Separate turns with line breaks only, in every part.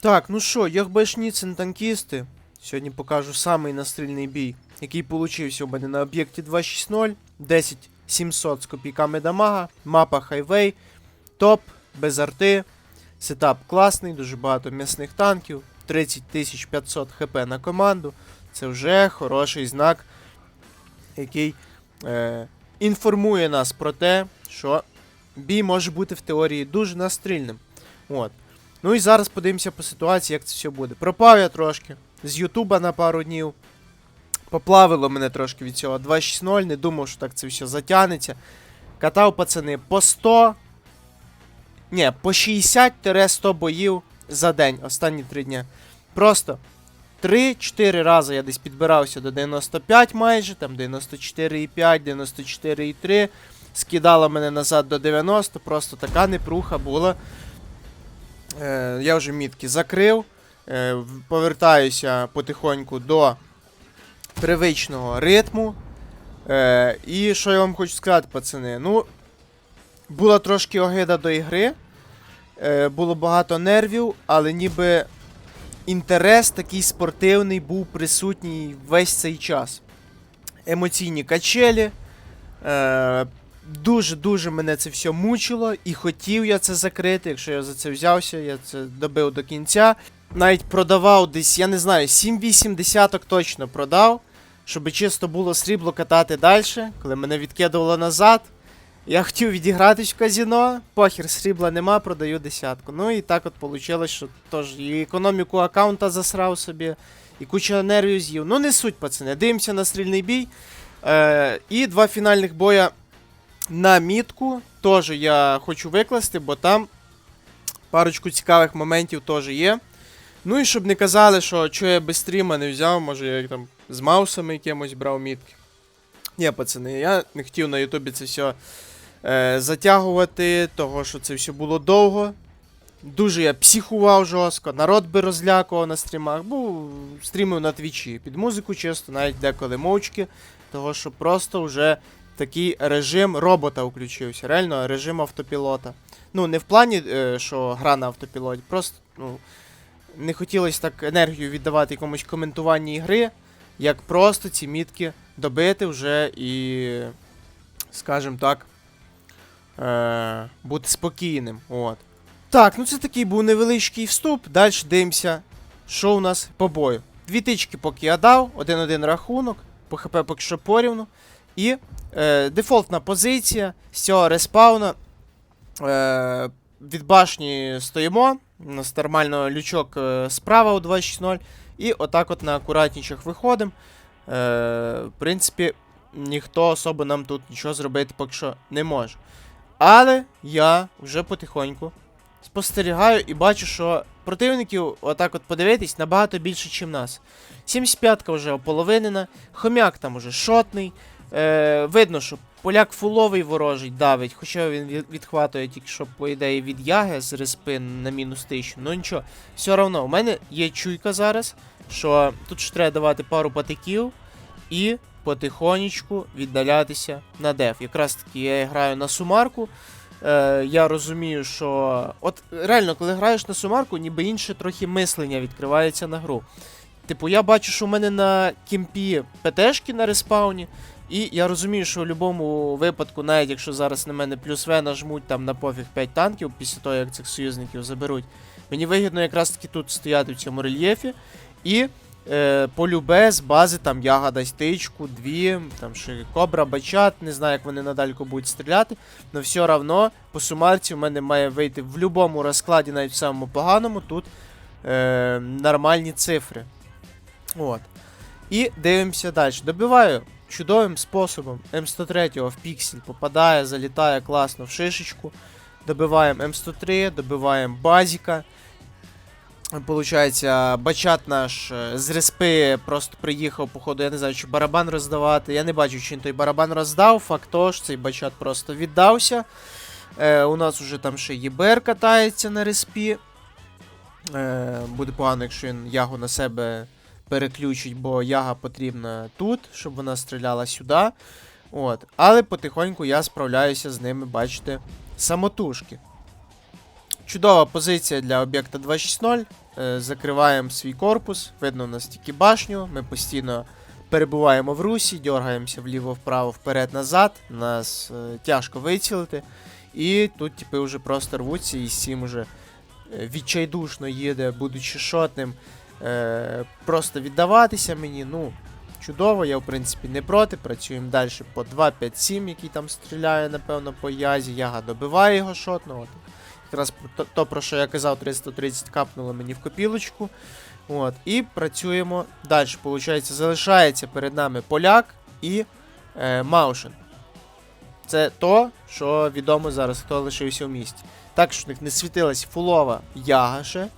Так, ну що, Йохбешніцин танкісти. Сьогодні покажу самий настрільний бій, який получився у мене на об'єкті 260, 10700 з копійками дамага, мапа хайвей, топ, без арти, сетап класний, дуже багато м'ясних танків, 30500 хп на команду. Це вже хороший знак, який е, інформує нас про те, що бій може бути в теорії дуже настрільним. От. Ну і зараз подивимося по ситуації, як це все буде. Пропав я трошки з Ютуба на пару днів. Поплавило мене трошки від цього 2.6.0, не думав, що так це все затягнеться. Катав пацани по 100. Ні, по 60-100 боїв за день, останні 3 дні. Просто 3-4 рази я десь підбирався до 95 майже, там 94,5, 94,3. Скидало мене назад до 90, просто така непруха була. Е, я вже мітки закрив. Е, повертаюся потихоньку до привичного ритму. Е, і що я вам хочу сказати, пацани? Ну, була трошки огида до ігри. Е, було багато нервів, але ніби інтерес такий спортивний був присутній весь цей час. Емоційні качелі. Е, Дуже-дуже мене це все мучило, і хотів я це закрити. Якщо я за це взявся, я це добив до кінця. Навіть продавав десь, я не знаю, 7-8 десяток точно продав, щоб чисто було срібло катати далі, коли мене відкидувало назад. Я хотів відігратись в казіно, похер срібла нема, продаю десятку. Ну і так от вийшло, що теж і економіку аккаунта засрав собі, і куча нервів з'їв. Ну не суть, пацани. Дивимося на стрільний бій. Е, і два фінальних боя на мітку. Теж я хочу викласти, бо там парочку цікавих моментів теж є. Ну і щоб не казали, що що я без стріма не взяв, може я там з маусами якимось брав мітки. Ні, пацани, я не хотів на Ютубі це все е, затягувати, того що це все було довго. Дуже я психував жорстко, народ би розлякував на стрімах, бо стрімив на твічі під музику, чисто, навіть деколи мовчки, того що просто вже такий режим робота включився. Реально режим автопілота. Ну, не в плані, е, що гра на автопілоті, просто ну, не хотілося так енергію віддавати якомусь коментуванні ігри, як просто ці мітки добити вже і, скажімо так, е, бути спокійним. От. Так, ну це такий був невеличкий вступ. Далі дивимося, що у нас по бою. Дві тички поки я дав, один-один рахунок, по ХП поки що порівну. І е, дефолтна позиція з цього респауна. Е, від башні стоїмо. У нас нормально лючок е, справа у 2.6.0. І отак от на акуратнічах виходимо. Е, в принципі, ніхто особо нам тут нічого зробити поки що не може. Але я вже потихоньку спостерігаю і бачу, що противників, отак от подивитись, набагато більше, ніж нас. 75-ка вже ополовинена, хомяк там уже шотний. Е, видно, що поляк фуловий ворожий давить, хоча він відхватує тільки що, по ідеї, від яги з респи на мінус 1000. Ну нічого, все одно, у мене є чуйка зараз, що тут ж треба давати пару патиків і потихонечку віддалятися на деф. Якраз таки я граю на сумарку. Е, я розумію, що. От реально, коли граєш на сумарку, ніби інше трохи мислення відкривається на гру. Типу, я бачу, що в мене на кімпі ПТшки на респауні, і я розумію, що в будь-якому випадку, навіть якщо зараз на мене плюс В нажмуть там на пофіг 5 танків після того, як цих союзників заберуть, мені вигідно якраз таки тут стояти в цьому рельєфі. І е, полюбе з бази там яга дасть тичку, дві, там ще кобра, бачат, не знаю, як вони надалько будуть стріляти. Но все равно по сумарці в мене має вийти в будь-якому розкладі, навіть в самому поганому, тут е, нормальні цифри. От. І дивимося далі. Добиваю чудовим способом М103 в піксель попадає, залітає класно в шишечку. Добиваємо М103, добиваємо базіка. Получається, бачат наш е, з респи просто приїхав, походу, я не знаю, чи барабан роздавати. Я не бачу, чи він той барабан роздав. Факт то ж, цей бачат просто віддався. Е, у нас уже там ще ЄБР катається на респі. Е, буде погано, якщо він ягу на себе переключить, бо яга потрібна тут, щоб вона стріляла сюди. От. Але потихоньку я справляюся з ними, бачите, самотужки. чудова позиція для об'єкта 260. Е, закриваємо свій корпус. Видно, у нас тільки башню. Ми постійно перебуваємо в русі, дергаємося вліво-вправо, вперед-назад. Нас е, тяжко вицілити. І тут типи вже просто рвуться, і сім уже е, відчайдушно їде, будучи шотним. Е, просто віддаватися мені. Ну, чудово, я в принципі не проти. Працюємо далі по 2-5-7, який там стріляє, напевно, по язі. Яга добиває його шотно. От. Якраз то, то, про що я казав, 330 капнуло мені в копілочку. От. І працюємо далі. Получається, залишається перед нами поляк і е, Маушен. Це то, що відомо зараз, хто лишився в місті. Також в них не світилась фулова яга ще.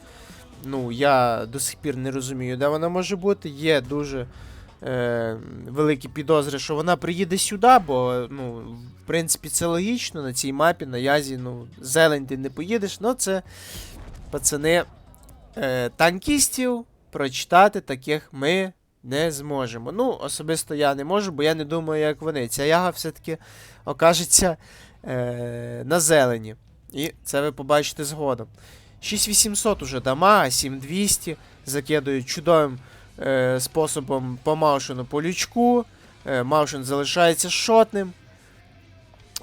Ну, я до сих пір не розумію, де вона може бути. Є дуже е, великі підозри, що вона приїде сюди, бо, ну, в принципі, це логічно на цій мапі, на язі, ну, зелень ти не поїдеш. Ну, це, пацани, е, танкістів прочитати таких ми не зможемо. Ну, особисто я не можу, бо я не думаю, як вони. Ця яга все-таки окажеться е, на зелені. І це ви побачите згодом. 6800 уже дамага, 7200. Закидують чудовим е, способом по Маушену по лючку. Е, Маушен залишається шотним.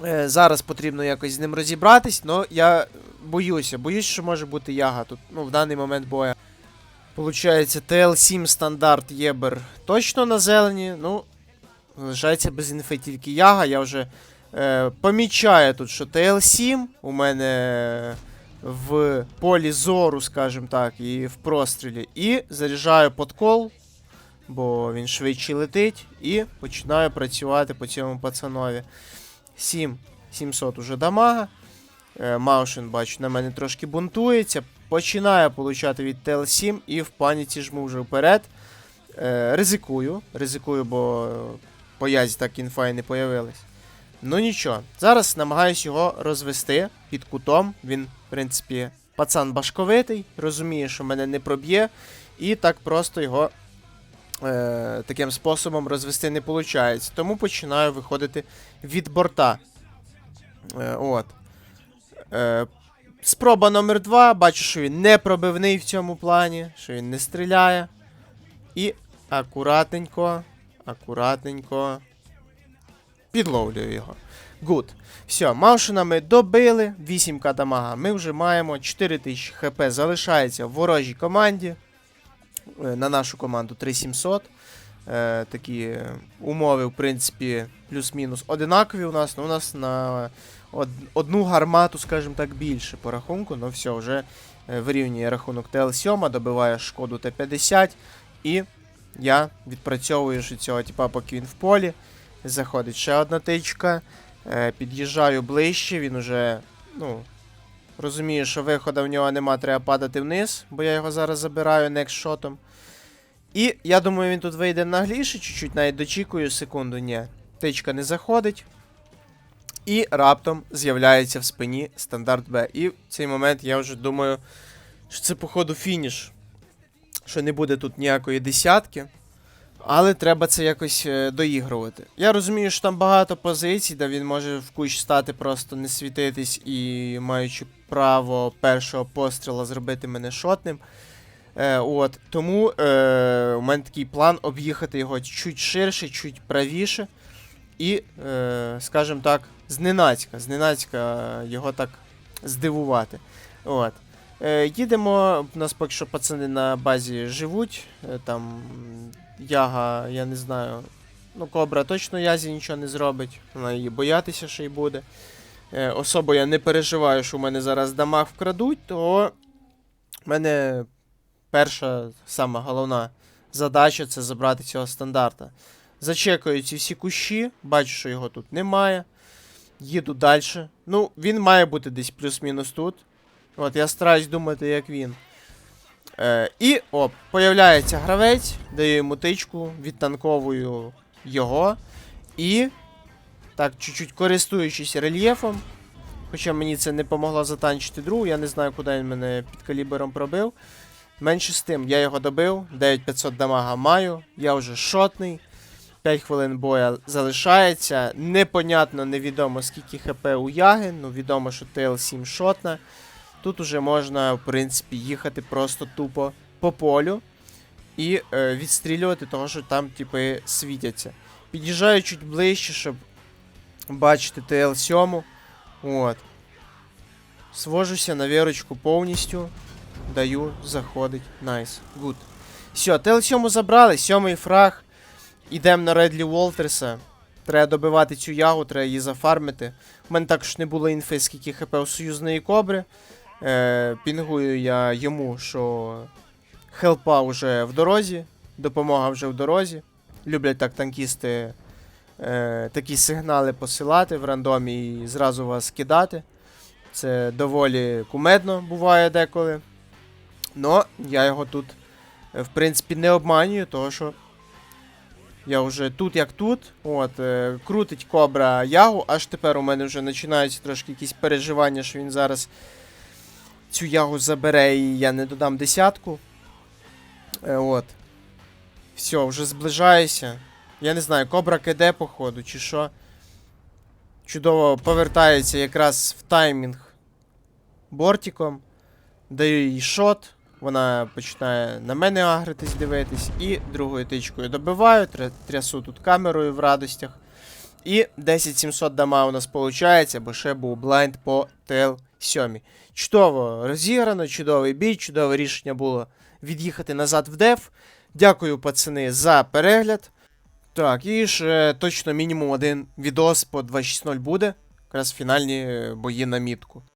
Е, зараз потрібно якось з ним розібратись, але я боюся. Боюсь, що може бути яга тут ну, в даний момент боя. Получається, TL7 стандарт Єбер точно на зелені. Ну, залишається без інфи тільки яга. Я вже е, помічаю тут, що TL7 у мене в полі зору, скажімо так, і в прострілі. І заряджаю подкол, бо він швидше летить, і починаю працювати по цьому пацанові. 7 700 уже дамага. Е, Маушен, бачу, на мене трошки бунтується. Починаю получати від TL7 і в паніці жму вже вперед. Е, ризикую. Ризикую, бо по язі так інфа і не появилась. Ну нічого. Зараз намагаюсь його розвести під кутом. Він, в принципі, пацан башковитий, розуміє, що мене не проб'є. І так просто його е, таким способом розвести не виходить. Тому починаю виходити від борта. Е, от. Е, спроба номер 2 Бачу, що він не пробивний в цьому плані, що він не стріляє. І акуратненько, акуратненько підловлюю його. Гуд. Все, Маушена ми добили, 8к дамага. Ми вже маємо 4000 хп. Залишається в ворожій команді. Е, На нашу команду 3700. Е, такі е, умови, в принципі, плюс-мінус одинакові у нас. Ну, у нас на од, одну гармату, скажімо так, більше по рахунку. Ну все, вже е, вирівнює рахунок ТЛ7, добиває шкоду Т-50. І я відпрацьовую цього, типа, поки він в полі. Заходить ще одна тичка. Е, під'їжджаю ближче, він уже, ну, розуміє, що виходу в нього нема, треба падати вниз, бо я його зараз забираю некшотом. І я думаю, він тут вийде нагліше, чуть-чуть навіть дочікую секунду, ні. Тичка не заходить. І раптом з'являється в спині стандарт Б. І в цей момент я вже думаю, що це, походу, фініш. Що не буде тут ніякої десятки. Але треба це якось е, доігрувати. Я розумію, що там багато позицій, де він може в кущ стати, просто не світитись і маючи право першого постріла зробити мене шотним. Е, от, Тому е, у мене такий план об'їхати його чуть ширше, чуть правіше. І, е, скажімо так, зненацька, зненацька його так здивувати. От. Е, їдемо, у нас поки що пацани на базі живуть. Е, там яга, я не знаю. Ну, кобра точно язі нічого не зробить. Вона її боятися ще й буде. Е, особо я не переживаю, що в мене зараз дамаг вкрадуть, то в мене перша, сама головна задача це забрати цього стандарта. Зачекаю ці всі кущі, бачу, що його тут немає. Їду далі. Ну, він має бути десь плюс-мінус тут. От, я стараюсь думати, як він. Е, і оп, появляється гравець, даю йому тичку, відтанковую його. І. Так, чуть-чуть користуючись рельєфом. Хоча мені це не помогло затанчити другу, я не знаю, куди він мене під калібером пробив. Менше з тим, я його добив, 9500 дамага маю, я вже шотний. 5 хвилин боя залишається. Непонятно, невідомо скільки хп у Яги, ну відомо, що ТЛ7 шотна. Тут уже можна, в принципі, їхати просто тупо по полю і е, відстрілювати того, що там, типи, світяться. Під'їжджаю чуть ближче, щоб бачити ТЛ-7. От. Свожуся на вірочку повністю. Даю, заходить. Найс. Гуд. Все, ТЛ-7 забрали, сьомий фраг. Ідемо на Редлі Волтерса. Треба добивати цю ягу, треба її зафармити. У мене також не було інфи, скільки хп у союзної кобри. Е, пінгую я йому, що хелпа вже в дорозі, допомога вже в дорозі. Люблять так танкісти е, такі сигнали посилати в рандомі і зразу вас кидати. Це доволі кумедно буває деколи. Но я його тут, е, в принципі, не обманюю, тому що я вже тут як тут. От, е, крутить кобра ягу, аж тепер у мене вже починаються трошки якісь переживання, що він зараз цю ягу забере і я не додам десятку. Е, от. Все, вже зближаюся. Я не знаю, кобра киде, походу, чи що. Чудово повертається якраз в таймінг бортиком. Даю їй шот. Вона починає на мене агритись, дивитись, і другою тичкою добиваю, трясу тут камерою в радостях. І 10700 дама у нас виходить, бо ще був блайнд по ТЛ-7. Чудово розіграно, чудовий бій, чудове рішення було від'їхати назад в деф. Дякую, пацани, за перегляд. Так, і ще точно мінімум один відос по 2.6.0 буде. Якраз фінальні е, бої на мітку.